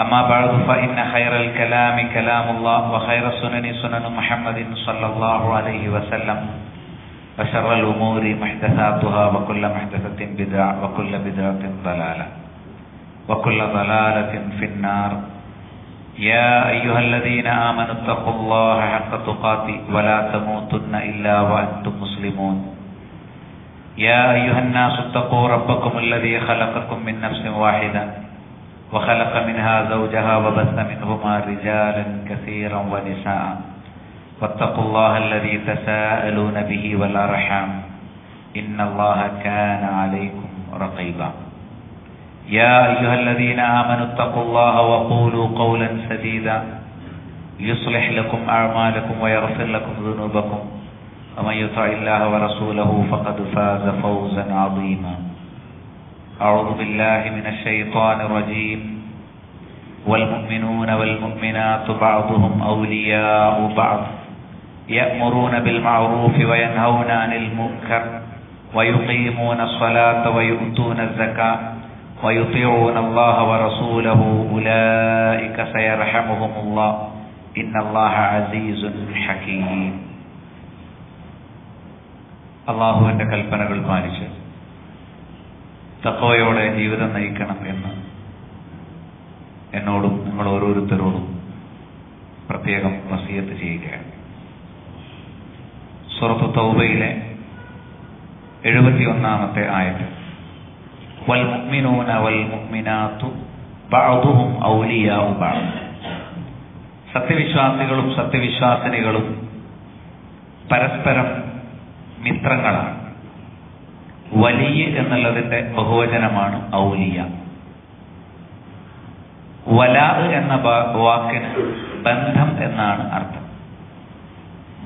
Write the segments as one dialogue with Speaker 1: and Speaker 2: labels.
Speaker 1: أما بعد فإن خير الكلام كلام الله وخير السنن سنن محمد صلى الله عليه وسلم. وشر الأمور محدثاتها وكل محدثة بدعة وكل بدعة ضلالة. وكل ضلالة في النار. يا أيها الذين آمنوا اتقوا الله حق تقاته ولا تموتن إلا وأنتم مسلمون. يا أيها الناس اتقوا ربكم الذي خلقكم من نفس واحدة. وخلق منها زوجها وبث منهما رجالا كثيرا ونساء. واتقوا الله الذي تساءلون به والأرحام. إن الله كان عليكم رقيبا. يا أيها الذين آمنوا اتقوا الله وقولوا قولا سديدا. يصلح لكم أعمالكم ويغفر لكم ذنوبكم. ومن يطع الله ورسوله فقد فاز فوزا عظيما. أعوذ بالله من الشيطان الرجيم والمؤمنون والمؤمنات بعضهم أولياء بعض يأمرون بالمعروف وينهون عن المنكر ويقيمون الصلاة ويؤتون الزكاة ويطيعون الله ورسوله أولئك سيرحمهم الله إن الله عزيز حكيم അള്ളാഹുവിന്റെ കൽപ്പനകൾ പാലിച്ച് തക്കവയോടെ ജീവിതം നയിക്കണം എന്ന് എന്നോടും നിങ്ങൾ ഓരോരുത്തരോടും പ്രത്യേകം വസീയത്ത് ചെയ്യുകയാണ്. സുറത്ത് തൗബയിലെ എഴുപത്തിയൊന്നാമത്തെ ആയത് വൽ മുഅ്മിനാത്തു ബഅദുഹും ഔലിയാഉ ബഅദ്. സത്യവിശ്വാസികളും സത്യവിശ്വാസിനികളും പരസ്പരം മിത്രങ്ങളാണ്. വലിയ എന്നുള്ളതിന്റെ ബഹുവചനമാണ് ഔലിയ. വലാ എന്ന വാക്കിന് ബന്ധം എന്നാണ് അർത്ഥം.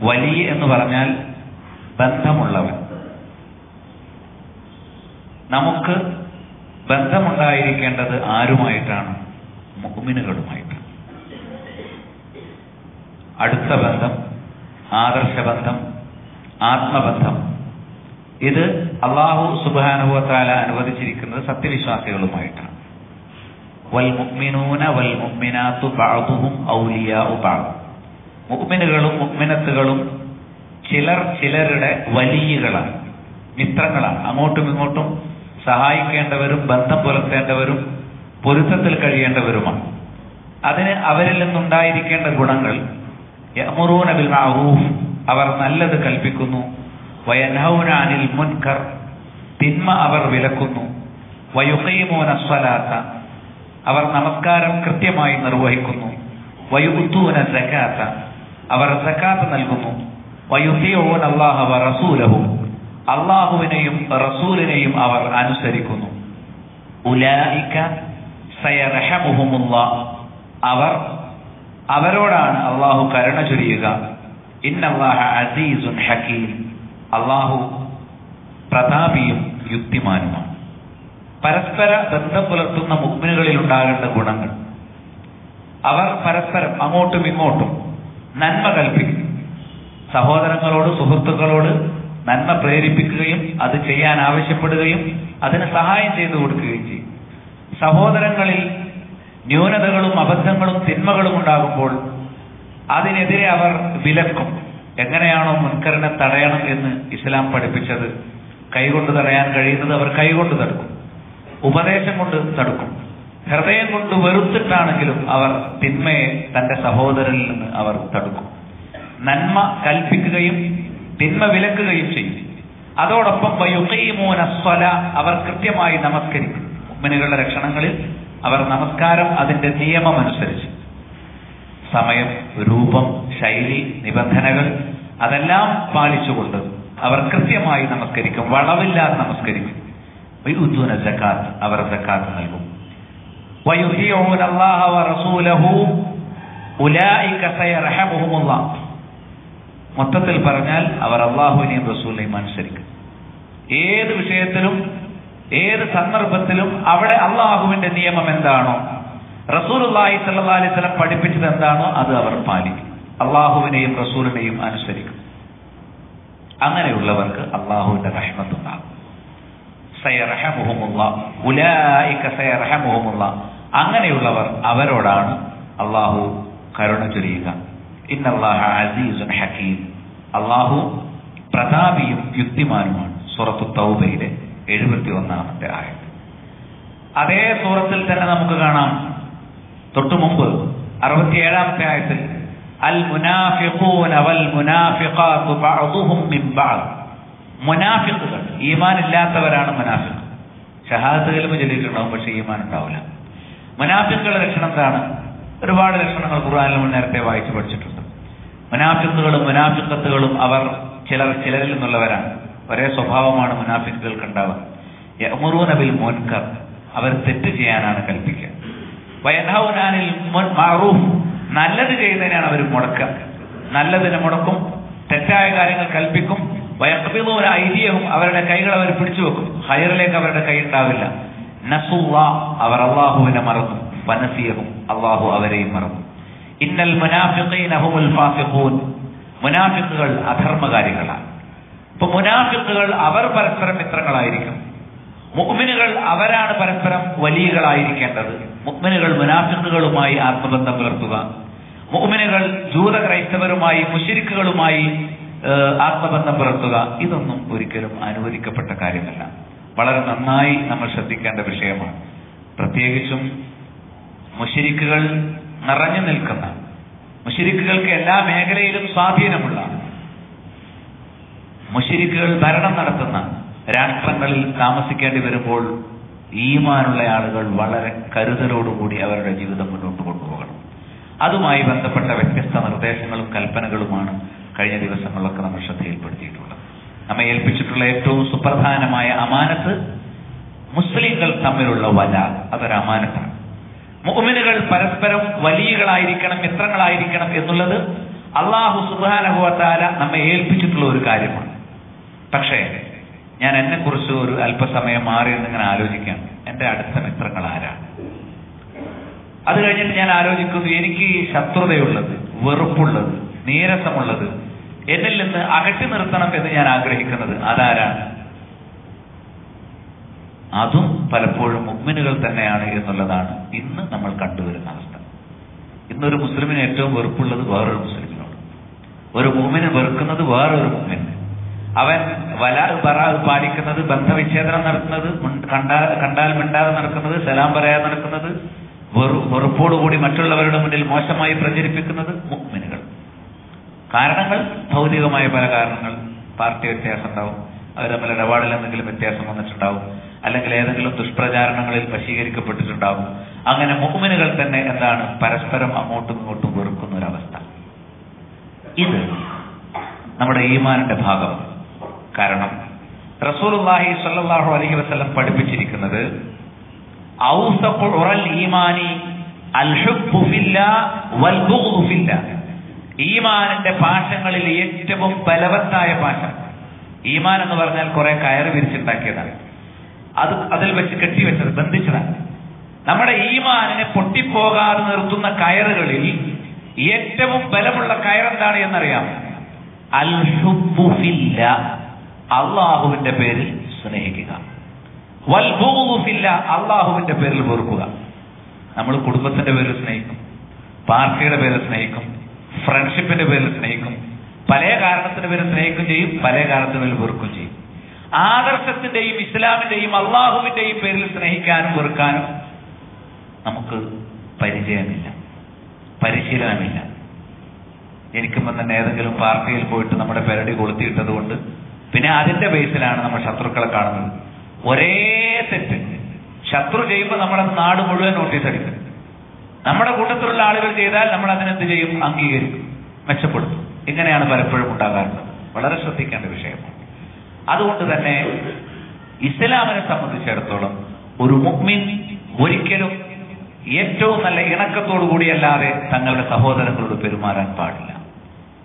Speaker 1: വലിയ എന്ന് പറഞ്ഞാൽ ബന്ധമുള്ളവൻ. നമുക്ക് ബന്ധമുണ്ടായിരിക്കേണ്ടത് ആരുമായിട്ടാണ്? മുഹ്മിനുകളുമായിട്ടാണ് അടുത്ത ബന്ധം ആദർശബന്ധം ആത്മബന്ധം ഇത് അള്ളാഹു സുബാനുഭവത്താല അനുവദിച്ചിരിക്കുന്നത് സത്യവിശ്വാസികളുമായിട്ടാണ്. വൽ മുഅ്മിനൂന വൽ മുഅ്മിനാത്തു ബഅദുഹും ഔലിയാഉ ബഅദ്. മുഅ്മിനുകളും മുഅ്മിനത്തുകളും ചിലർ ചിലരുടെ വലിയകളാണ് മിത്രങ്ങളാണ്. അങ്ങോട്ടും ഇങ്ങോട്ടും സഹായിക്കേണ്ടവരും ബന്ധം പുലർത്തേണ്ടവരും പൊരുത്തത്തിൽ കഴിയേണ്ടവരുമാണ്. അതിന് അവരിൽ നിന്നുണ്ടായിരിക്കേണ്ട ഗുണങ്ങൾ യഅ്മുറൂന ബിൽ അവർ നല്ലത് കൽപ്പിക്കുന്നു വയൻഹൗന അനിൽ മുൻകർ. തിന്മ അവർ വിലക്കുന്നു. വയുഖീമൂന സ്വലാത്ത. അവർ നമസ്കാരം കൃത്യമായി നിർവഹിക്കുന്നു. വയുത്തൂന സക്കാത്ത അവർ സക്കാത്ത് നൽകുന്നു. വയുത്തിയൂൻ അള്ളാഹവ റസൂലവും അള്ളാഹുവിനെയും റസൂലിനെയും അവർ അനുസരിക്കുന്നു. ഉലായിക്ക സയറഹമുഹുമുള്ള അവർ അവരോടാണ് അള്ളാഹു കരുണ ചൊരിയുക. ഇന്നല്ലാഹ അസീസുൻ ഹക്കീം. അള്ളാഹു പ്രതാപിയും യുക്തിമാനുമാണ്. പരസ്പര ബന്ധം പുലർത്തുന്ന മുഗ്മിനുകളിൽ ഉണ്ടാകേണ്ട ഗുണങ്ങൾ. അവർ പരസ്പരം അങ്ങോട്ടും ഇങ്ങോട്ടും നന്മ കൽപ്പിക്കും സഹോദരങ്ങളോട് സുഹൃത്തുക്കളോട് നന്മ പ്രേരിപ്പിക്കുകയും അത് ചെയ്യാൻ ആവശ്യപ്പെടുകയും അതിന് സഹായം ചെയ്തു കൊടുക്കുകയും ചെയ്യും. സഹോദരങ്ങളിൽ ന്യൂനതകളും അബദ്ധങ്ങളും തിന്മകളും ഉണ്ടാകുമ്പോൾ അതിനെതിരെ അവർ വിലക്കും. എങ്ങനെയാണോ മുൻകരനെ തടയണം എന്ന് ഇസ്ലാം പഠിപ്പിച്ചത്. കൈകൊണ്ട് തടയാൻ കഴിയുന്നത് അവർ കൈകൊണ്ട് തടുക്കും. ഉപദേശം കൊണ്ട് തടുക്കും. ഹൃദയം കൊണ്ട് വെറുത്തിട്ടാണെങ്കിലും അവർ തിന്മയെ തന്റെ സഹോദരനിൽ നിന്ന് അവർ തടുക്കും. നന്മ കൽപ്പിക്കുകയും തിന്മ വിലക്കുകയും ചെയ്യും. അതോടൊപ്പം വയുക്കീമൂന സ്വല അവർ കൃത്യമായി നമസ്കരിക്കും. ഉമ്മനുകളുടെ ലക്ഷണങ്ങളിൽ അവർ നമസ്കാരം അതിന്റെ നിയമം അനുസരിച്ച് സമയം രൂപം ശൈലി നിബന്ധനകൾ അതെല്ലാം പാലിച്ചുകൊണ്ട് അവർ കൃത്യമായി നമസ്കരിക്കും വളവില്ലാതെ നമസ്കരിക്കും. വയുദ്ദൂന ജക്കാത്ത് അവർ സക്കാത്ത് നൽകും. അല്ലാഹ വറസൂലഹു മൊത്തത്തിൽ പറഞ്ഞാൽ അവർ അള്ളാഹുവിനെയും റസൂലിനെയും അനുസരിക്കും. ഏത് വിഷയത്തിലും ഏത് സന്ദർഭത്തിലും അവിടെ അള്ളാഹുവിന്റെ നിയമം എന്താണോ റസൂലുള്ളാഹി സ്വല്ലല്ലാഹി അലൈഹി വസല്ലം പഠിപ്പിച്ചത് എന്താണോ അത് അവർ പാലിക്കും. അള്ളാഹുവിനെയും റസൂലിനെയും അനുസരിക്കും. അങ്ങനെയുള്ളവർക്ക് അള്ളാഹുവിന്റെ റഹ്മത്തുണ്ടാകും. അങ്ങനെയുള്ളവർ അവരോടാണ് അള്ളാഹു കരുണ ചൊരിയുക. ഇന്നല്ലാഹ ഹക്കീം. അള്ളാഹു പ്രതാപിയും യുക്തിമാനുമാണ്. സൂറത്തു തൗബയിലെ എഴുപത്തി ഒന്നാമത്തെ ആയത് അതേ സൂറത്തിൽ തന്നെ നമുക്ക് കാണാം. തൊട്ടു മുമ്പ് അറുപത്തിയേഴാമത്തെ ആയത്തിൽ അൽ മുനാഫിഖൂന വൽ മുനാഫിഖാത്തു ബഅദുഹും മിൻ ബഅദ്. മുനാഫിഖുകൾ ഈമാൻ ഇല്ലാത്തവരാണ് മുനാഫിഖ്. ഷഹാദത്ത് ചൊല്ലിയിട്ടുണ്ടാവും പക്ഷെ ഈമാൻ ഉണ്ടാവില്ല മുനാഫിക്കുകളുടെ ലക്ഷണം എന്താണ്? ഒരുപാട് ലക്ഷണങ്ങൾ ഖുർആാനിൽ മുൻ നേരത്തെ വായിച്ചു പഠിച്ചിട്ടുണ്ട്. മുനാഫിക്കുകളും മുനാഫിക്കത്തുകളും അവർ ചിലർ ചിലരിൽ നിന്നുള്ളവരാണ്. ഒരേ സ്വഭാവമാണ് മുനാഫിക്കുകൾക്ക് ഉണ്ടാവുക. യഅ്മുറൂന ബിൽ മുൻകർ. അവർ തെറ്റ് ചെയ്യാനാണ് കൽപ്പിക്കുക. വയൻഹൗനാനിൽ മഅറൂഫ് നല്ലത് ചെയ്യുന്നതിനാണ് അവർ മുടക്കുക. നല്ലതിനെ മുടക്കും. തെറ്റായ കാര്യങ്ങൾ കൽപ്പിക്കും. വയക്കബിദൂന ഐതിഹ്യവും അവരുടെ കൈകൾ അവർ പിടിച്ചു വെക്കും. ഹയറിലേക്ക് അവരുടെ കൈ ഉണ്ടാവില്ല. നസുള്ള അവർ അള്ളാഹുവിനെ മറന്നു വനസിയവും അള്ളാഹു അവരെയും മറന്നു ഇന്നൽ മുനാഫിഖീന ഹുമുൽ ഫാസിഖൂൻ. മുനാഫിക്കുകൾ അധർമ്മകാരികളാണ്. ഇപ്പൊ മുനാഫിക്കുകൾ അവർ പരസ്പരം മിത്രങ്ങളായിരിക്കും. മുഗ്മിനുകൾ അവരാണ് പരസ്പരം വലിയകളായിരിക്കേണ്ടത്. മുഗ്മിനുകൾ മുനാഫിക്കുകളുമായി ആത്മബന്ധം പുലർത്തുക. മുഗ്മിനുകൾ ജൂത ക്രൈസ്തവരുമായി മുഷിരിക്കുകളുമായി ആത്മബന്ധം പുലർത്തുക. ഇതൊന്നും ഒരിക്കലും അനുവദിക്കപ്പെട്ട കാര്യമല്ല. വളരെ നന്നായി നമ്മൾ ശ്രദ്ധിക്കേണ്ട വിഷയമാണ്. പ്രത്യേകിച്ചും മുഷിരിക്കുകൾ നിറഞ്ഞു നിൽക്കുന്ന മുഷിരിക്കുകൾക്ക് എല്ലാ മേഖലയിലും സ്വാധീനമുള്ള മുഷിരിക്കുകൾ ഭരണം നടത്തുന്ന രാഷ്ട്രങ്ങളിൽ താമസിക്കേണ്ടി വരുമ്പോൾ ഈമാനുള്ള ആളുകൾ വളരെ കരുതലോടുകൂടി അവരുടെ ജീവിതം മുന്നോട്ട് കൊണ്ടുപോകണം. അതുമായി ബന്ധപ്പെട്ട വ്യത്യസ്ത നിർദ്ദേശങ്ങളും കൽപ്പനകളുമാണ് കഴിഞ്ഞ ദിവസങ്ങളിലൊക്കെ നമ്മൾ ശ്രദ്ധയിൽപ്പെടുത്തിയിട്ടുള്ളത്. നമ്മെ ഏൽപ്പിച്ചിട്ടുള്ള ഏറ്റവും സുപ്രധാനമായ അമാനത്ത് മുസ്ലിങ്ങൾ തമ്മിലുള്ള വല അതൊരു അമാനത്താണ്. മുഅ്മിനുകൾ പരസ്പരം വലിയകളായിരിക്കണം മിത്രങ്ങളായിരിക്കണം എന്നുള്ളത് അള്ളാഹു സുബാനഹുവാല നമ്മെ ഏൽപ്പിച്ചിട്ടുള്ള ഒരു കാര്യമാണ്. പക്ഷേ ഞാൻ എന്നെ കുറിച്ച് ഒരു അല്പസമയം മാറി എന്നിങ്ങനെ ആലോചിക്കാം. എന്റെ അടുത്ത മിത്രങ്ങൾ ആരാണ്? അത് കഴിഞ്ഞിട്ട് ഞാൻ ആലോചിക്കുന്നു എനിക്ക് ശത്രുതയുള്ളത് വെറുപ്പുള്ളത് നീരസമുള്ളത് എന്നിൽ നിന്ന് അകറ്റി നിർത്തണം എന്ന് ഞാൻ ആഗ്രഹിക്കുന്നത് അതാരാണ് അതും പലപ്പോഴും മുഗ്മിനുകൾ തന്നെയാണ് എന്നുള്ളതാണ് ഇന്ന് നമ്മൾ കണ്ടുവരുന്ന അവസ്ഥ. ഇന്നൊരു മുസ്ലിമിന് ഏറ്റവും വെറുപ്പുള്ളത് വേറൊരു മുസ്ലിമിനോട്. ഒരു മുമ്മിന് വെറുക്കുന്നത് വേറൊരു മുമ്മിന് അവൻ വലാ ബറാ പാലിക്കുന്നത് ബന്ധവിച്ഛേദനം നടത്തുന്നത് കണ്ടാൽ കണ്ടാൽ മിണ്ടാതെ നടക്കുന്നത് സലാം പറയാതെ നടക്കുന്നത് വെറു വെറുപ്പോടുകൂടി മറ്റുള്ളവരുടെ മുന്നിൽ മോശമായി പ്രചരിപ്പിക്കുന്നത് മുഖ്മിനുകൾ കാരണങ്ങൾ ഭൗതികമായ പല കാരണങ്ങൾ. പാർട്ടി വ്യത്യാസം ഉണ്ടാവും അവർ തമ്മിൽ ഇടപാടിൽ എന്തെങ്കിലും വ്യത്യാസം വന്നിട്ടുണ്ടാവും. അല്ലെങ്കിൽ ഏതെങ്കിലും ദുഷ്പ്രചാരണങ്ങളിൽ വശീകരിക്കപ്പെട്ടിട്ടുണ്ടാവും. അങ്ങനെ മുഹ്മിനുകൾ തന്നെ എന്താണ് പരസ്പരം അങ്ങോട്ടും ഇങ്ങോട്ടും വെറുക്കുന്ന ഒരവസ്ഥ ഇത് നമ്മുടെ ഈമാനിന്റെ ഭാഗമാണ്. കാരണം റസൂലുള്ളാഹി സല്ലാഹു അലഹി വസ്ലം പഠിപ്പിച്ചിരിക്കുന്നത് ഈമാനി ഈമാനിന്റെ പാശങ്ങളിൽ ഏറ്റവും ബലവത്തായ പാശം. ഈമാൻ എന്ന് പറഞ്ഞാൽ കുറെ കയറ് വിരിച്ചുണ്ടാക്കിയതാണ്. അത് അതിൽ വെച്ച് കെട്ടിവെച്ചത് ബന്ധിച്ചതാണ്. നമ്മുടെ ഈമാനിനെ പൊട്ടിപ്പോകാതെ നിർത്തുന്ന കയറുകളിൽ ഏറ്റവും ബലമുള്ള കയറെന്താണ് എന്നറിയാം അൽഹുബുഫില്ല അള്ളാഹുവിന്റെ പേരിൽ സ്നേഹിക്കുക. വൽ ബുഗ്ദു ഫില്ല അള്ളാഹുവിന്റെ പേരിൽ വെറുക്കുക. നമ്മൾ കുടുംബത്തിന്റെ പേരിൽ സ്നേഹിക്കും പാർട്ടിയുടെ പേരിൽ സ്നേഹിക്കും ഫ്രണ്ട്ഷിപ്പിന്റെ പേരിൽ സ്നേഹിക്കും പല കാരണത്തിന്റെ പേരിൽ സ്നേഹിക്കും ചെയ്യും പല കാരണത്തിന് പേരിൽ വെറുക്കും ചെയ്യും. ആദർശത്തിന്റെയും ഇസ്ലാമിന്റെയും അള്ളാഹുവിന്റെയും പേരിൽ സ്നേഹിക്കാനും വെറുക്കാനും നമുക്ക് പരിചയമില്ല. പരിശീലനമില്ല. എനിക്കുമ്പോൾ തന്നെ ഏതെങ്കിലും പാർട്ടിയിൽ പോയിട്ട് നമ്മുടെ പെരടി കൊളുത്തിയിട്ടത് കൊണ്ട് പിന്നെ അതിന്റെ ബേസിലാണ് നമ്മൾ ശത്രുക്കളെ കാണുന്നത്. ഒരേ തെറ്റ്. ശത്രു ചെയ്യുമ്പോൾ നമ്മുടെ നാട് മുഴുവൻ നോട്ടീസ് അടിക്കും. നമ്മുടെ കൂട്ടത്തിലുള്ള ആളുകൾ ചെയ്താൽ നമ്മൾ അതിനെന്ത് ചെയ്യും? അംഗീകരിക്കും. മെച്ചപ്പെടുത്തും. ഇങ്ങനെയാണ് പലപ്പോഴും ഉണ്ടാകാറുള്ളത്. വളരെ ശ്രദ്ധിക്കേണ്ട വിഷയമാണ്. അതുകൊണ്ട് തന്നെ ഇസ്ലാമിനെ സംബന്ധിച്ചിടത്തോളം ഒരു മുഗ്മിൻ ഒരിക്കലും ഏറ്റവും നല്ല ഇണക്കത്തോടു കൂടിയല്ലാതെ തങ്ങളുടെ സഹോദരങ്ങളോട് പെരുമാറാൻ പാടില്ല.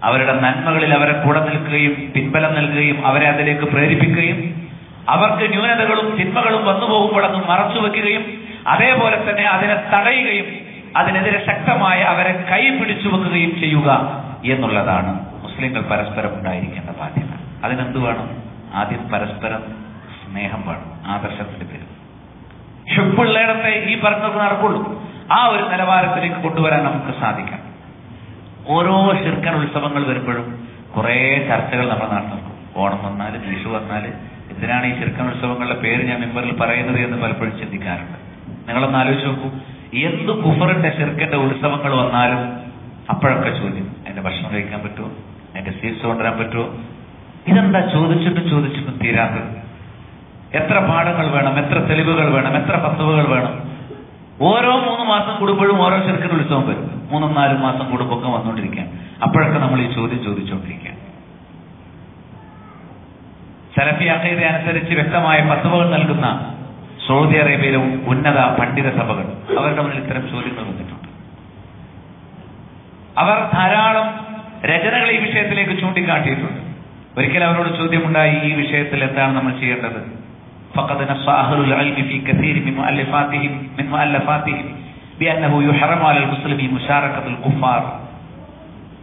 Speaker 1: അവരുടെ നന്മകളിൽ അവരെ കൂടെ നിൽക്കുകയും പിൻബലം നൽകുകയും അവരെ അതിലേക്ക് പ്രേരിപ്പിക്കുകയും അവർക്ക് ന്യൂനതകളും തിന്മകളും വന്നു പോകുമ്പോൾ അത് മറച്ചു വെക്കുകയും അതേപോലെ തന്നെ അതിനെ തടയുകയും അതിനെതിരെ ശക്തമായ അവരെ കൈ പിടിച്ചു വെക്കുകയും ചെയ്യുക എന്നുള്ളതാണ് മുസ്ലിങ്ങൾ പരസ്പരം ഉണ്ടായിരിക്കേണ്ട ബാധ്യത. അതിനെന്ത് വേണം? ആദ്യം പരസ്പരം സ്നേഹം വേണം ആദർശത്തിന്റെ പേര്. ഷുപ്പുള്ളയിടത്തെ ഈ പറഞ്ഞത് നടക്കുള്ളൂ. ആ ഒരു നിലവാരത്തിലേക്ക് കൊണ്ടുവരാൻ നമുക്ക് സാധിക്കാം. ഓരോ ശിർക്കൻ ഉത്സവങ്ങൾ വരുമ്പോഴും കുറേ ചർച്ചകൾ നമ്മുടെ നാട്ടിൽ നടക്കും ഓണം വന്നാൽ വിഷു വന്നാൽ എന്തിനാണ് ഈ ശിർക്കൻ ഉത്സവങ്ങളുടെ പേര് ഞാൻ മെമ്പറിൽ പറയുന്നത് എന്ന് പലപ്പോഴും ചിന്തിക്കാറുണ്ട്. നിങ്ങളൊന്ന് ആലോചിച്ച് നോക്കൂ. എന്ത് കുഫറിന്റെ ശിർക്കന്റെ ഉത്സവങ്ങൾ വന്നാലും അപ്പോഴൊക്കെ ചോദ്യം അതിന്റെ ഭക്ഷണം കഴിക്കാൻ പറ്റുമോ? അതിന്റെ സ്വീറ്റ്സ് കൊണ്ടുവരാൻ പറ്റുമോ? ഇതെന്താ ചോദിച്ചിട്ടും ചോദിച്ചിട്ടും തീരാത്തത്? എത്ര പാഠങ്ങൾ വേണം? എത്ര തെളിവുകൾ വേണം? എത്ര പത്തുവകൾ വേണം? ഓരോ മൂന്ന് മാസം കൂടുമ്പോഴും ഓരോ ചെറുക്കൻ ഉത്സവം വരും. മൂന്നും നാലും മാസം കൂടുമ്പൊക്കെ വന്നുകൊണ്ടിരിക്കുകയാണ് അപ്പോഴൊക്കെ നമ്മൾ ഈ ചോദ്യം ചോദിച്ചുകൊണ്ടിരിക്കുകയാണ് സലഫി അഖീദ അനുസരിച്ച് വ്യക്തമായ പത്തുവകൾ നൽകുന്ന സൗദി അറേബ്യയിലെ ഉന്നത പണ്ഡിത സഭകൾ അവരുടെ മുന്നിൽ ഇത്തരം ചോദ്യങ്ങൾ വന്നിട്ടുണ്ട്. അവർ ധാരാളം രചനകൾ ഈ വിഷയത്തിലേക്ക് ചൂണ്ടിക്കാട്ടിയിട്ടുണ്ട്. ഒരിക്കൽ അവരോട് ചോദ്യമുണ്ടായി ഈ വിഷയത്തിൽ എന്താണ് നമ്മൾ ചെയ്യേണ്ടത്? فقد نص أهل العلم في كثير من مؤلفاتهم من مؤلفاتهم بأنه يحرم على المسلم مشاركة الكفار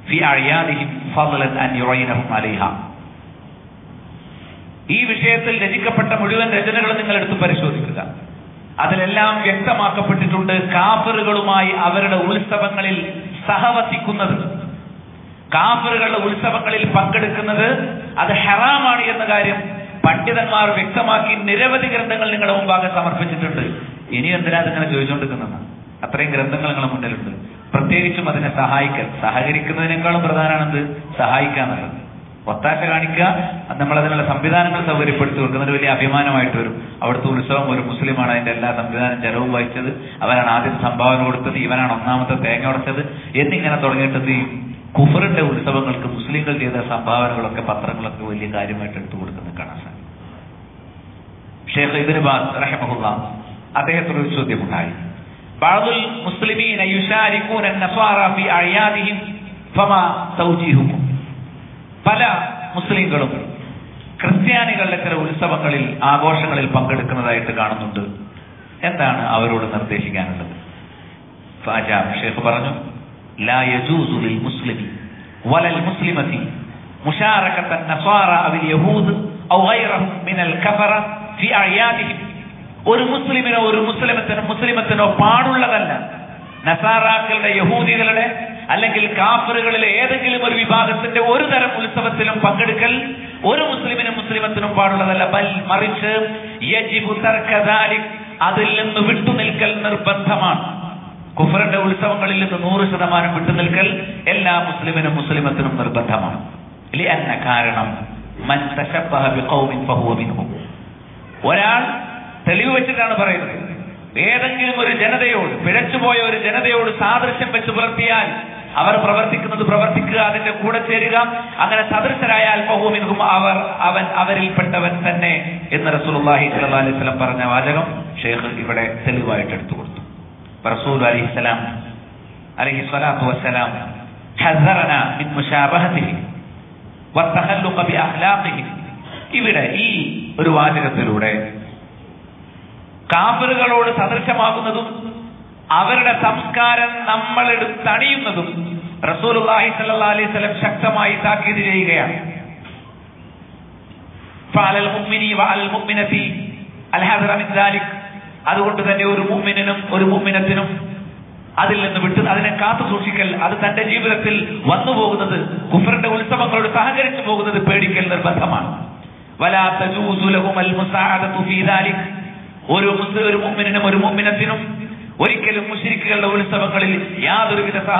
Speaker 1: في أعيادهم فضلا أن يعينهم عليها ഈ വിഷയത്തിൽ രചിക്കപ്പെട്ട മുഴുവൻ രചനകൾ നിങ്ങൾ എടുത്ത് പരിശോധിക്കുക അതിലെല്ലാം വ്യക്തമാക്കപ്പെട്ടിട്ടുണ്ട് കാഫറുകളുമായി അവരുടെ ഉത്സവങ്ങളിൽ സഹവസിക്കുന്നത് കാഫറുകളുടെ ഉത്സവങ്ങളിൽ പങ്കെടുക്കുന്നത് അത് ഹറാമാണ് എന്ന കാര്യം പണ്ഡിതന്മാർ വ്യക്തമാക്കി നിരവധി ഗ്രന്ഥങ്ങൾ നിങ്ങളുടെ മുമ്പാകെ സമർപ്പിച്ചിട്ടുണ്ട്. ഇനി എന്തിനാ അതിങ്ങനെ ചോദിച്ചുകൊണ്ടിരിക്കുന്നത്? അത്രയും ഗ്രന്ഥങ്ങൾ നിങ്ങളുടെ മുന്നിലുണ്ട്. പ്രത്യേകിച്ചും അതിനെ സഹായിക്കൽ. സഹകരിക്കുന്നതിനേക്കാളും പ്രധാനമാണെന്ത്? സഹായിക്കുക എന്നുള്ളത്. ഒത്താശ കാണിക്കുക നമ്മൾ അതിനുള്ള സംവിധാനങ്ങൾ സൗകര്യപ്പെടുത്തി കൊടുക്കുന്നത് വലിയ അഭിമാനമായിട്ട് വരും. അവിടുത്തെ ഉത്സവം ഒരു മുസ്ലിമാണ് അതിന്റെ എല്ലാ സംവിധാനം ചെലവും വഹിച്ചത്. അവനാണ് ആദ്യം സംഭാവന കൊടുത്തത്. ഇവനാണ് ഒന്നാമത്തെ തേങ്ങ ഉടച്ചത്. എന്നിങ്ങനെ തുടങ്ങിയിട്ടത് ഈ കുഫറിന്റെ ഉത്സവങ്ങൾക്ക് മുസ്ലിങ്ങൾ ചെയ്ത സംഭാവനകളൊക്കെ പത്രങ്ങളൊക്കെ വലിയ കാര്യമായിട്ട് എടുത്തു കൊടുക്കുന്നത് കാണാൻ സാധിക്കും ഷേഖ് ഇബിൻ ബാസ് റഹമഹുല്ല അദ്ദേഹത്തിന് ഒരു ചോദ്യമുണ്ടായി ബാദുൽ മുസ്ലിമീന യുശാരിക്കൂന നസ്വാറ ഫി അഴിയാദിഹിം ഫമാ തൗജീഹുക്കും പല മുസ്ലിങ്ങളും ക്രിസ്ത്യാനികളുടെ ചില ഉത്സവങ്ങളിൽ ആഘോഷങ്ങളിൽ പങ്കെടുക്കുന്നതായിട്ട് കാണുന്നുണ്ട് എന്താണ് അവരോട് നിർദ്ദേശിക്കാനുള്ളത് ഫാജ ഷേഖ് പറഞ്ഞു لا يجوز للمسلم ولا المسلمة مشاركة النصارى أو اليهود أو غيرهم من الكفرة في أعيادهم ഒരു മുസ്ലിമിനോ ഒരു മുസ്ലിമത്തിനോ മുസ്ലിമത്തിനോ പാടുള്ളതല്ല. നസാറാക്കളുടെ യഹൂദികളുടെ അല്ലെങ്കിൽ കാഫറുകളിലെ ഏതെങ്കിലും ഒരു വിഭാഗത്തിന്റെ ഒരു തരം ഉത്സവത്തിലും പങ്കെടുക്കൽ ഒരു മുസ്ലിമിനും മുസ്ലിമത്തിനും പാടുള്ളതല്ല. ബൽ മറിച്ച് അതിൽ നിന്ന് വിട്ടുനിൽക്കൽ നിർബന്ധമാണ്. കുഫറിന്റെ ഉത്സവങ്ങളിൽ നിന്ന് നൂറ് ശതമാനം വിട്ടുനിൽക്കൽ എല്ലാ മുസ്ലിമിനും മുസ്ലിമത്തിനും നിർബന്ധമാണ്. കാരണം മൻ തശബ്ബഹ ബിഖൗമിൻ ഫഹുവ മിൻഹും. ഒരാൾ തെളിവ് വെച്ചിട്ടാണ് പറയുന്നത്. ഏതെങ്കിലും ഒരു ജനതയോട് പിഴച്ചുപോയ ഒരു ജനതയോട് സാദൃശ്യം വെച്ച് പുലർത്തിയാൽ അവർ പ്രവർത്തിക്കുന്നത് പ്രവർത്തിക്കുക അതിന്റെ കൂടെ ചേരുക. അങ്ങനെ സദൃശരായ അൽമഹൂമിനും അവർ അവൻ അവരിൽപ്പെട്ടവൻ തന്നെ എന്ന് റസൂലുള്ളാഹി സ്വല്ലല്ലാഹി അലൈഹി വസല്ലം പറഞ്ഞ വാചകം ഷെയ്ഖ് ഇവിടെ തെളിവായിട്ട് എടുത്തു കൊടുത്തു. റസൂൽ അലൈഹി സ്വലാം അലൈഹി സ്വലാത്തു വസ്സലാം ഹസറന മിൻ മുശാബഹത്തിഹി വത്തഹല്ലുഖ ഇവിടെ ഈ ഒരു വാചകത്തിലൂടെ. കാഫറുകളോട് സദൃശമാകുന്നതും അവരുടെ സംസ്കാരം നമ്മൾ എടുത്തണിയുന്നതും റസൂലുള്ളാഹി സ്വല്ലല്ലാഹി അലൈഹി വസല്ലം ശക്തമായി താക്കീത് ചെയ്യുകയാണ്. മുഅ്മിനതി മിൻ അതുകൊണ്ട് തന്നെ ഒരു മുഅ്മിനും ഒരു മുഅ്മിനത്തിനും അതിൽ നിന്ന് വിട്ടു അതിനെ കാത്തു സൂക്ഷിക്കൽ അത് തന്റെ ജീവിതത്തിൽ വന്നു പോകുന്നത് കുഫറിന്റെ ഉത്സവങ്ങളോട് സഹകരിച്ചു പോകുന്നത് പേടിക്കൽ നിർബന്ധമാണ്. ഒരു ഒരു മുഅ്മിനും ഒരു മുഅ്മിനത്തിനും ഒരിക്കലും മുസ്ലിക്കുകളുടെ ഉത്സവങ്ങളിൽ യാതൊരുവിധ